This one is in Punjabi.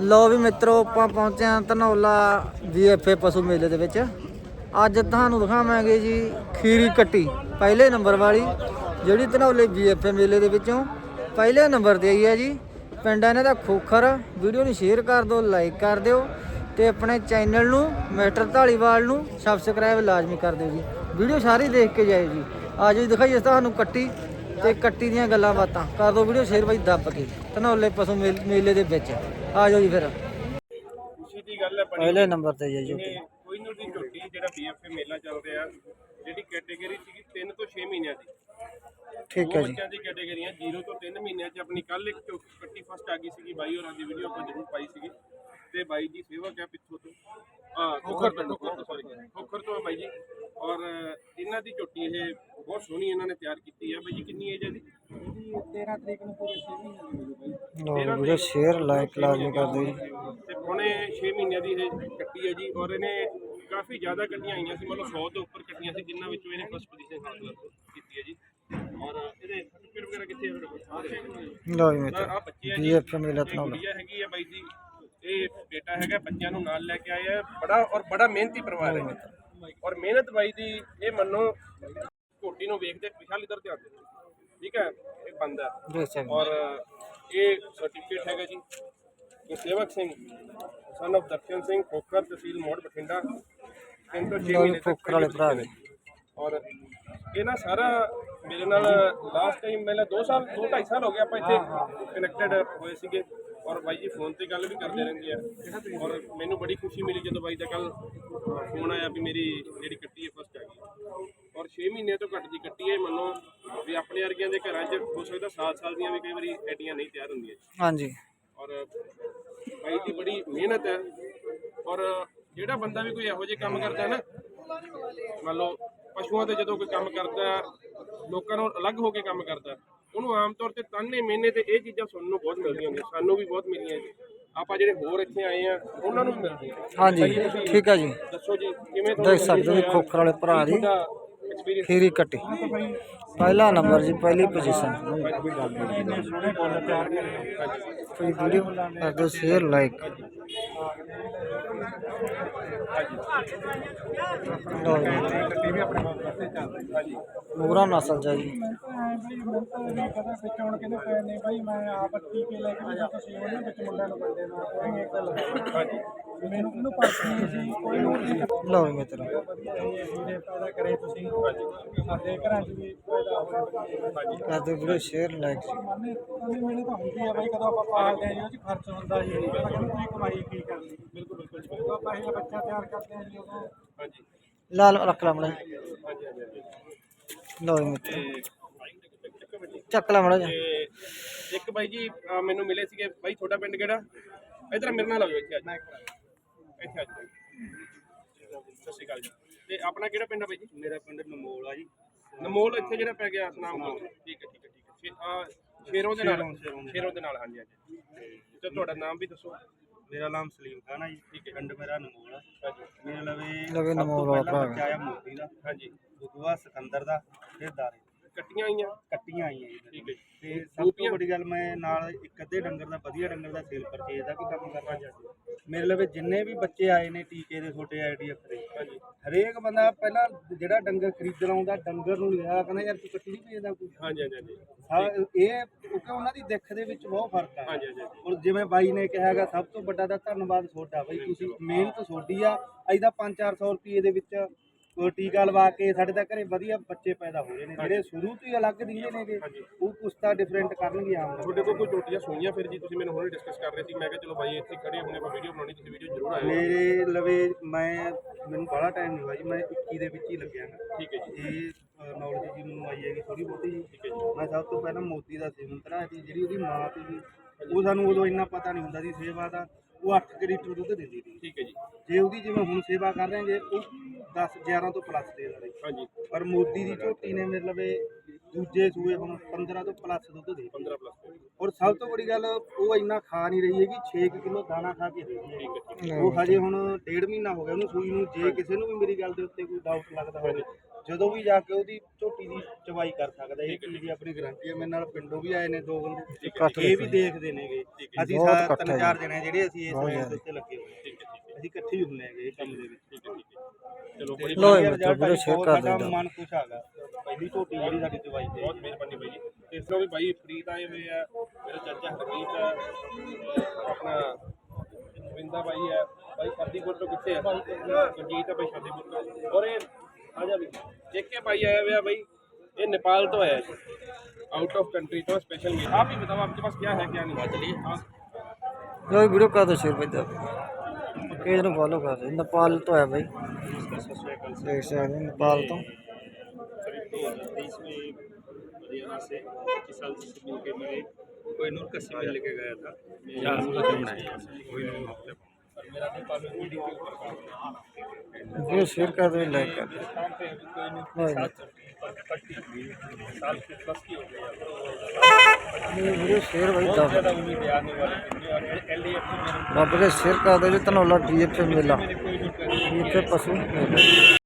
ਲੋ ਵੀ ਮਿੱਤਰੋ, ਆਪਾਂ ਪਹੁੰਚੇ ਹਾਂ ਧਨੌਲਾ ਜੀਐਫਏ ਪਸ਼ੂ ਮੇਲੇ ਦੇ ਵਿੱਚ। ਅੱਜ ਤੁਹਾਨੂੰ ਦਿਖਾਵਾਂਗੇ ਜੀ ਖੀਰੀ ਕੱਟੀ, ਪਹਿਲੇ ਨੰਬਰ ਵਾਲੀ, ਜਿਹੜੀ ਧਨੌਲੇ ਜੀਐਫਏ ਮੇਲੇ ਦੇ ਵਿੱਚੋਂ ਪਹਿਲੇ ਨੰਬਰ ਤੇ ਆਈ ਹੈ ਜੀ। ਪਿੰਡ ਇਹਨਾਂ ਦਾ ਖੋਖਰ, ਵੀਡੀਓ ਨੂੰ ਸ਼ੇਅਰ ਕਰ ਦਿਓ, ਲਾਈਕ ਕਰ ਦਿਓ ਤੇ ਆਪਣੇ ਚੈਨਲ ਨੂੰ, ਮਿਸਟਰ ਢਾਲੀਵਾਲ ਨੂੰ ਸਬਸਕ੍ਰਾਈਬ ਲਾਜ਼ਮੀ ਕਰ ਦਿਓ ਜੀ। ਵੀਡੀਓ ਸਾਰੀ ਦੇਖ ਕੇ ਜਾਇਓ ਜੀ। ਅੱਜ ਜੀ, ਦਿਖਾਈਏ ਤੁਹਾਨੂੰ ਕੱਟੀ। ਤੇ ਕੱਟੀ ਦੀਆਂ ਗੱਲਾਂ ਬਾਤਾਂ। ਕਰ ਦਿਓ ਵੀਡੀਓ ਸ਼ੇਅਰ ਬਾਈ ਦੱਬ ਕੇ। ਧਨੌਲੇ ਪਸ਼ੂ ਮੇਲ- ਮੇਲੇ ਦੇ ਵਿੱਚ। ਆ ਜਾਓ ਜੀ ਫਿਰ। ਖੁਸ਼ੀ ਦੀ ਗੱਲ ਹੈ ਬੜੀ ਪਹਿਲੇ ਨੰਬਰ ਤੇ ਜੀ ਝੋਟੀ। ਕੋਈ ਨੂੰ ਦੀ ਝੋਟੀ ਜਿਹੜਾ ਬੀਐਫਏ ਮੇਲਾ ਚੱਲ ਰਿਹਾ ਜਿਹੜੀ ਕੈਟਾਗਰੀ ਸੀਗੀ 3 ਤੋਂ 6 ਮਹੀਨਿਆਂ ਦੀ। ਠੀਕ ਦੋ ਹੈ ਜੀ। ਬੱਚਿਆਂ ਦੀ ਕੈਟਾਗਰੀਆਂ 0 ਤੋਂ 3 ਮਹੀਨਿਆਂ 'ਚ ਆਪਣੀ ਕੱਲ ਇੱਕ ਝੋ- ਕੱਟੀ ਫਸਟ ਆ ਗਈ ਸੀਗੀ ਬਾਈ ਹੋਰਾਂ ਦੀ ਵੀਡੀਓ ਆਪਾਂ ਜ਼ਰੂਰ ਪਾਈ ਸੀਗੀ। ਤੇ ਬਾਈ ਜੀ ਸੇਵਕ ਹੈ ਪਿੱਛੋਂ ਤੋਂ। ਆ ਖੋਖਰ ਤੋਂ ਸੌਰੀ ਖੋਖਰ ਤੋਂ ਬਾਈ ਜੀ। ਔਰ ਇਹਨਾਂ ਦੀ ਝੋਟੀ ਇਹ ਬਹੁਤ ਸੋਹਣੀ ਇਹਨਾਂ ਨੇ ਤਿਆਰ ਕੀਤੀ ਹੈ ਬਾਈ ਜੀ ਕਿੰਨੀ ਏਜ ਹੈ ਦੀ 13 ਤਰੀਕ ਨੂੰ ਪੂਰੇ 6 ਮਹੀਨੇ ਲੋ ਵੀਡੀਓ ਸ਼ੇਅਰ ਲਾਈਕ ਲਾਜ਼ਮੀ ਕਰ ਦਿਓ ਜੀ ਤੇ ਪੌਣੇ 6 ਮਹੀਨਿਆਂ ਦੀ ਇਹ ਕੱਟੀ ਹੈ ਜੀ ਔਰ ਇਹਨੇ ਕਾਫੀ ਜ਼ਿਆਦਾ ਕੱਟੀਆਂ ਆਈਆਂ ਸੀ ਮਤਲਬ 100 ਤੋਂ ਉੱਪਰ ਕੱਟੀਆਂ ਸੀ ਜਿਨ੍ਹਾਂ ਵਿੱਚੋਂ ਇਹਨੇ ਫਸਟ ਪੋਜੀਸ਼ਨ ਹਾਸਲ ਕੀਤੀ ਹੈ ਜੀ। ਔਰ ਇਹਦੇ ਸਰਟੀਫਿਕੇਟ ਵਗੈਰਾ ਕਿੱਥੇ ਹੈ ਤੁਹਾਡੇ ਕੋਲ? ਲੋ ਜੀ। ਮਿੱਤਰ ਆ ਬੱਚੇ ਆ ਜੀ। ਬੀਐਫ ਮੇਲਾ ਇਹ ਧਨੌਲਾ ਗੁੜੀਆ ਹੈਗੀ ਆ ਬਾਈ ਜੀ ਇਹ ਬੇਟਾ ਹੈਗਾ ਬੱਚਿਆਂ ਨੂੰ ਨਾਲ ਲੈ ਕੇ ਆਏ ਆ ਬੜਾ ਔਰ ਬੜਾ ਮਿਹਨਤੀ ਪਰਿਵਾਰ ਹੈ। ਔਰ ਮਿਹਨਤ ਬਾਈ ਦੀ ਇਹ ਮੰਨੋ ਝੋਟੀ ਨੂੰ ਵੇਖਦੇ ਵਿਸ਼ਾਲ ਇਧਰ ਧਿਆਨ ਦੇ ਠੀਕ ਹੈ? ਇਹ ਬੰਦਾ ਔਰ ਇਹ ਸਰਟੀਫਿਕੇਟ ਹੈਗਾ ਜੀ। ਗੁਰਸੇਵਕ ਸਿੰਘ ਸਨ of ਦਰਸ਼ਨ ਸਿੰਘ ਖੋਖਰ ਤਹਿਸੀਲ ਮੋੜ ਬਠਿੰਡਾ। ਤਿੰਨ ਤੋਂ ਛੇ ਲਓ ਜੀ, ਮਹੀਨੇ ਤੱਕ ਖੋਖਰ ਵਾਲੇ ਭਰਾ ਨੇ। ਔਰ ਇਹ ਨਾ ਸਾਰਾ ਮੇਰੇ ਨਾਲ ਲਾਸਟ ਟਾਈਮ ਪਹਿਲਾਂ 2 ਸਾਲ 2 2.5 ਸਾਲ ਹੋ ਗਏ ਆਪਾਂ ਇੱਥੇ ਕਨੈਕਟਡ ਹੋਏ ਸੀਗੇ। ਔਰ ਬਾਈ ਜੀ ਫੋਨ ਤੇ ਗੱਲ ਵੀ ਕਰਦੇ ਰਹਿੰਦੇ ਆ। ਔਰ ਮੈਨੂੰ ਬੜੀ ਖੁਸ਼ੀ ਮਿਲੀ ਜਦੋਂ ਬਾਈ ਦਾ ਕੱਲ ਫੋਨ ਆਇਆ ਵੀ ਮੇਰੀ ਜਿਹੜੀ ਕੱਟੀ ਹੈ ਫਸਟ ਆ ਗਈ। ਔਰ 6 ਮਹੀਨੇ ਤੋਂ ਘੱਟ ਦੀ ਕੱਟੀ ਹੈ ਮੰਨੋ ਵੀ ਆਪਣੇ ਵਰਗਿਆਂ ਦੇ ਘਰਾਂ 'ਚ ਹੋ ਸਕਦਾ ਸਾਲ ਸਾਲ ਦੀਆਂ ਵੀ ਕਈ ਵਾਰੀ ਐਡੀਆਂ ਨਹੀਂ ਤਿਆਰ ਹੁੰਦੀਆਂ। ਹਾਂਜੀ। ਔਰ ਬਾਈ ਦੀ ਬੜੀ ਮਿਹਨਤ ਹੈ। ਔਰ ਜਿਹੜਾ ਬੰਦਾ ਵੀ ਕੋਈ ਇਹੋ ਜਿਹੇ ਕੰਮ ਕਰਦਾ ਹੈ ਨਾ ਮੰਨ ਲਓ ਪਸ਼ੂਆਂ ਤੇ ਜਦੋਂ ਕੋਈ ਕੰਮ ਕਰਦਾ ਲੋਕਾਂ ਨੂੰ ਅਲੱਗ ਹੋ ਕੇ ਕੰਮ ਕਰਦਾ ਉਹਨੂੰ ਆਮ ਤੌਰ ਤੇ ਤਾਨੇ ਮਿਹਨੇ ਤੇ ਇਹ ਚੀਜ਼ਾਂ ਸੁਣਨ ਨੂੰ ਬਹੁਤ ਮਿਲਦੀਆਂ ਨੇ ਸਾਨੂੰ ਵੀ ਬਹੁਤ ਮਿਲੀਆਂ ਜੀ। ਆਪਾਂ ਜਿਹੜੇ ਹੋਰ ਇੱਥੇ ਆਏ ਆ ਉਹਨਾਂ ਨੂੰ ਵੀ ਮਿਲਦੀਆਂ। ਹਾਂਜੀ ਠੀਕ ਹੈ ਜੀ। ਦੱਸੋ ਜੀ ਕਿਵੇਂ ਦੇਖ ਸਕਦੇ ਹੋ ਜੀ ਖੋਖਰ ਵਾਲੇ ਭਰਾ ਦੀ ਐਕਸਪੀਰੀਅੰਸ ਖੀਰੀ ਕੱਟੀ। ਪਹਿਲਾ ਨੰਬਰ ਜੀ ਪਹਿਲੀ ਪੋਜੀਸ਼ਨ ਕੋਈ ਵੀਡੀਓ ਕਰ ਦਿਓ ਸ਼ੇਅਰ ਲਾਈਕ ਲੋ ਜੀ ਪੂਰਾ ਨਸਲ ਜਾ ਜੀ। ਮੈਨੂੰ ਕਿਹਨੂੰ ਪਰਸੀ ਸੀ ਕੋਈ ਹੋਰ ਨਹੀਂ ਲੋ ਜੀ ਮਿੱਤਰੋ। ਜਿਹੜੇ ਪੈਦਾ ਕਰੇ ਤੁਸੀਂ ਸਾਡੇ ਘਰਾਂ 'ਚ ਵੀ ਪੈਦਾ ਹੋਏ ਕਰ ਦਿਓ ਵੀਡੀਓ ਸ਼ੇਅਰ ਲਾਈਕ ਮਾਨੇ ਕਮੀ ਮੈਨੂੰ ਤਾਂ ਹੁੰਦੀ ਆ ਬਾਈ ਕਦੋਂ ਆਪਾਂ ਪਾਲਦੇ ਆ ਜੀ ਉਹ 'ਚ ਖਰਚ ਹੁੰਦਾ ਜੀ ਪਤਾ ਕਹਿੰਦੇ ਤੁਸੀਂ ਕਮਾਈ ਕੀ ਕਰਨੀ? ਬਿਲਕੁਲ ਬਿਲਕੁਲ ਜਦੋਂ ਆਪਾਂ ਇਹ ਬੱਚਾ ਤਿਆਰ ਕਰਦੇ ਆ ਜੀ ਉਦੋਂ ਹਾਂਜੀ। ਲਾਲ ਰੱਖ ਲਾ ਮੜਾ ਹਾਂਜੀ ਹਾਂਜੀ ਜੀ ਮਿੱਤਰੋ। ਜੀ। ਚੱਕ ਲਾ ਮੜਾ ਜੀ ਤੇ ਇੱਕ ਬਾਈ ਜੀ ਅਹ ਮੈਨੂੰ ਮਿਲੇ ਸੀਗੇ। ਬਾਈ ਤੁਹਾਡਾ ਪਿੰਡ ਕਿਹੜਾ? ਇਧਰ ਮੇਰੇ ਨਾਲ ਆਓ ਇੱਥੇ ਅੱਜ ਇੱਥੇ ਅੱਜ ਸਤਿ ਸ਼੍ਰੀ ਅਕਾਲ ਜੀ। ਤੇ ਆਪਣਾ ਕਿਹੜਾ ਪਿੰਡ ਆ ਬਾਈ ਜੀ? ਮੇਰਾ ਪਿੰਡ ਨਮੋਲ ਆ ਜੀ। ਨਮੋਲ ਇੱਥੇ ਜਿਹੜਾ ਪੈ ਗਿਆ ਸਨਾਮ ਕੋਲ ਠੀਕ ਹੈ ਠੀਕ ਹੈ ਠੀਕ ਹੈ। ਸ਼ੇ- ਅਹ ਸ਼ੇਰੋਂ ਦੇ ਨਾਲ। ਸ਼ੇਰੋਂ ਦੇ ਨਾਲ ਹਾਂਜੀ ਹਾਂਜੀ। ਤੇ ਤੁਹਾਡਾ ਨਾਮ ਵੀ ਦੱਸੋ। ਮੇਰਾ ਨਾਮ ਸਲੀਮ ਖਾਨ ਹੈ ਜੀ ਠੀਕ ਹੈ ਪਿੰਡ ਮੇਰਾ ਨਮੋਲ ਆ। ਹਾਂਜੀ। ਮੇਰੇ ਲਵੇ ਲਵੇ ਸਭ ਤੋਂ ਨਮੋਲ ਵਾਲਾ ਪਹਿਲਾਂ ਭਰਾ ਬੱਚਾ ਆਇਆ ਮੋਤੀ ਦਾ। ਹਾਂਜੀ। ਉਦੋਂ ਸਿਕੰਦਰ ਦਾ ਫਿਰ ਦਾਰੇ ਕੱਟੀਆਂ ਆਈਆਂ? ਕੱਟੀਆਂ ਆਈਆਂ ਜੀ ਠੀਕ ਹੈ ਜੀ। ਤੇ ਸਭ ਤੋਂ ਵੱਡੀ ਗੱਲ ਮੈਂ ਨਾਲ ਇੱਕ ਅੱਧੇ ਡੰਗਰ ਦਾ ਵਧੀਆ ਡੰਗਰ ਦਾ ਸੇਲ ਪਰਚੇਜ ਦਾ ਵੀ ਕੰਮ ਕਰਨਾ ਚਾਹੁੰਦਾ। ਮੇਰੇ ਲਵੇ ਜਿੰਨੇ ਵੀ ਬੱਚੇ ਆਏ ਨੇ ਟੀਕੇ ਦੇ ਛੋਟੇ ਆਈਡੀਐਫ ਦੇ ਹਾਂਜੀ। ਹਰੇਕ ਬੰਦਾ ਪਹਿਲਾਂ ਜਿਹੜਾ ਡੰਗਰ ਖਰੀਦਣ ਆਉਂਦਾ ਡੰਗਰ ਨੂੰ ਲਿਆ ਕਹਿੰਦਾ ਯਾਰ ਤੂੰ ਕੱਟੀ ਨਹੀਂ ਭੇਜਦਾ ਕੋਈ ਹਾਂਜੀ ਹਾਂਜੀ ਹਾਂਜੀ। ਹਾਂ, ਇਹ ਕਿਉਂਕਿ ਉਹਨਾਂ ਦੀ ਦਿੱਖ ਦੇ ਵਿੱਚ ਬਹੁਤ ਫ਼ਰਕ ਆ। ਹਾਂਜੀ ਹਾਂਜੀ। ਔਰ ਜਿਵੇਂ ਬਾਈ ਨੇ ਕਿਹਾ ਹੈਗਾ ਸਭ ਤੋਂ ਵੱਡਾ ਤਾਂ ਧੰਨਵਾਦ ਤੁਹਾਡਾ ਬਾਈ ਤੁਸੀਂ ਮਿਹਨਤ ਤੁਹਾਡੀ ਆ ਅੱਜ ਦਾ 5-400 ਰੁਪਏ ਦੇ ਵਿੱਚ ਟੀਕਾ ਲਵਾ ਕੇ ਸਾਡੇ ਤਾਂ ਘਰੇ ਵਧੀਆ ਬੱਚੇ ਪੈਦਾ ਹੋ ਰਹੇ ਨੇ ਜਿਹੜੇ ਸ਼ੁਰੂ ਤੋਂ ਹੀ ਅਲੱਗ ਦਿੰਦੇ ਨੇਗੇ ਉਹ ਕੁਛ ਤਾਂ ਡਿਫਰੈਂਟ ਕਰਨਗੇ ਆਮ। ਤੁਹਾਡੇ ਕੋਲ ਕੋਈ ਝੋਟੀਆਂ ਸੂਈਆਂ ਫਿਰ ਜੀ? ਤੁਸੀਂ ਮੈਨੂੰ ਹੁਣੇ ਡਿਸਕਸ ਕਰ ਰਹੇ ਸੀ ਮੈਂ ਕਿਹਾ ਚਲੋ ਬਾਈ ਇੱਥੇ ਖੜੇ ਹੋਣੇ ਆਪਾਂ ਵੀਡੀਓ ਬਣਾਉਣੀ ਤੁਸੀਂ ਵੀਡੀਓ ਜ਼ਰੂਰ ਆਇਓ। ਮੇਰੇ ਲਵੇ ਮੈਂ ਮੈਨੂੰ ਬੜਾ ਟਾਈਮ ਨਹੀਂ ਹੋਇਆ ਜੀ ਮੈਂ 21 ਦੇ ਵਿੱਚ ਹੀ ਲੱਗਿਆ ਹਾਂ। ਠੀਕ ਹੈ ਜੀ। ਇਹ ਨੌਲੇਜ ਜੀ ਮੈਨੂੰ ਆਈ ਹੈਗੀ ਥੋੜੀ ਬਹੁਤੀ ਜੀ। ਠੀਕ ਹੈ ਜੀ। ਮੈਂ ਸਭ ਤੋਂ ਪਹਿਲਾਂ ਮੋਤੀ ਦਾ ਸੇਵਨ ਕਰਾਇਆ ਸੀ ਜਿਹੜੀ ਉਹਦੀ ਮਾਂ ਸੀ ਉਹ ਸਾਨੂੰ ਉਦੋਂ ਇੰਨਾ ਪਤਾ ਨਹੀਂ ਹੁੰਦਾ ਸੀ ਸੇਵਾ ਦਾ। ਉਹ 8 ਲੀਟਰ ਦੁੱਧ ਦਿੰਦੀ। ਸੀ ਠੀਕ ਹੈ ਜੀ। ਜੇ ਉਹਦੀ ਜਿਵੇਂ ਹੁਣ ਸੇਵਾ ਕਰ ਰਹੇ ਜੇ ਉਹ 10 11 ਤੋਂ ਪਲੱਸ ਦੇ ਰਹੇ ਹਾਂਜੀ। ਪਰ ਮੋਦੀ ਦੀ ਝੋਟੀ ਨੇ ਮੇਰੇ ਲਵੇ ਦੂਜੇ ਸੂਏ ਹੁਣ 15 ਤੋਂ ਪਲੱਸ ਦੁੱਧ ਦੇ 15 ਪਲੱਸ ਔਰ ਸਭ ਤੋਂ ਵੱਡੀ ਗੱਲ ਉਹ ਇੰਨਾ ਖਾ ਨਹੀਂ ਰਹੀ ਹੈਗੀ 6 ਕਿਲੋ ਦਾਣਾ ਖਾ ਕੇ ਦੇ ਰਹੀ ਹੈ ਉਹ ਹਜੇ ਹੁਣ ਡੇਢ ਮਹੀਨਾ ਹੋ ਗਿਆ ਉਹਨੂੰ ਸੂਈ ਨੂੰ। ਜੇ ਕਿਸੇ ਨੂੰ ਵੀ ਮੇਰੀ ਗੱਲ ਦੇ ਉੱਤੇ ਕੋਈ ਡਾਊਟ ਲੱਗਦਾ ਹੋਵੇ ਜਦੋਂ ਵੀ ਜਾ ਕੇ ਉਹਦੀ ਝੋਟੀ ਦੀ ਚਵਾਈ ਕਰ ਸਕਦਾ ਇਹ ਚੀਜ਼ ਦੀ ਆਪਣੀ ਗਾਰੰਟੀ ਹੈ ਮੇਰੇ ਨਾਲ ਪਿੰਡੋਂ ਵੀ ਆਏ ਨੇ ਦੋ ਬੰਦੇ। ਇਹ ਵੀ ਦੇਖਦੇ ਨੇਗੇ। ਅਸੀਂ ਤਿੰਨ ਚਾਰ ਜਣੇ ਜਿਹੜੇ ਅਸੀਂ ਇਸ ਬਹੁਤ ਲਾਈਨ ਜ਼ਿਆਦਾ। ਦੇ ਉੱਤੇ ਲੱਗੇ ਹੋਏ ਹਾਂ। ਅਸੀਂ ਇਕੱਠੇ ਹੀ ਹੁੰਨੇ ਹੈਗੇ ਇਹ ਕੰਮ ਦੇ ਵਿੱਚ ਚਲੋ ਬੜੀ ਲੋ ਵਧੀਆ ਮਿੱਤਰੋ result ਵੀਡੀਓ ਆਈ, ਸ਼ੇਅਰ ਬਹੁਤ ਕਰ ਸਾਡਾ ਦਿੰਦਾ ਮਨ ਖੁਸ਼ ਹੈਗਾ ਪਹਿਲੀ ਝੋਟੀ ਜਿਹੜੀ ਸਾਡੀ ਚਵਾਈ ਤੇ ਬਹੁਤ ਮਿਹਰਬਾਨੀ ਬਾਈ ਜੀ ਤੇ ਇਸ ਤਰ੍ਹਾਂ ਵੀ ਬਾਈ ਫਰੀਦ ਆਏ ਹੋਏ ਆ ਮੇਰੇ ਚਾਚਾ ਹਰਜੀਤ ਆ ਆਪਣਾ ਵਿੰਦਾ ਬਾਈ ਹੈ ਬਾਈ ਫਰਦੀਪੁਰ ਤੋਂ ਕਿੱਥੇ ਆ ਸੁਰਜੀਤ ਆ ਬਾਈ ਫਰਦੀਪੁਰ ਤੋਂ ਔਰ ਇਹ ਆ ਜਾ ਵੀ ਜੇਕੇ ਬਾਈ ਆਇਆ ਹੋਇਆ ਬਾਈ ये नेपाल तो है आउट ऑफ कंट्री तो स्पेशल मीट आप ही बताओ आपके पास क्या है क्या नहीं चलिए हाँ ਲੋ ਵੀਡੀਓ ਕਰ ਦੋ ਸ਼ੇਅਰ ਭਾਈ ਦਾ ਪੇਜ ਨੂੰ ਫੋਲੋ ਕਰ ਦਿਓ ਨੇਪਾਲ ਤੋਂ ਹੈ ਭਾਈ ਦੇਖ ਸਕਦੇ ਹੋ ਨੇਪਾਲ ਤੋਂ तेईस में हरियाणा से पच्चीस साल से मिल के मैं कोहिनूर का सिविल लेके गया था चार साल से बनाया कोहिनूर हफ्ते और मेरा नेपाल में मीटिंग के ऊपर ਵੀਡੀਓ ਸ਼ੇਅਰ ਕਰ ਦਿਓ साल की प्लस की हो गई शेर भाई बहुत ज़्यादा उम्मीद है आने वाले और एल डी एफ बाबा के शेर का दे तनौला डी एफ मेला ये पशु मेला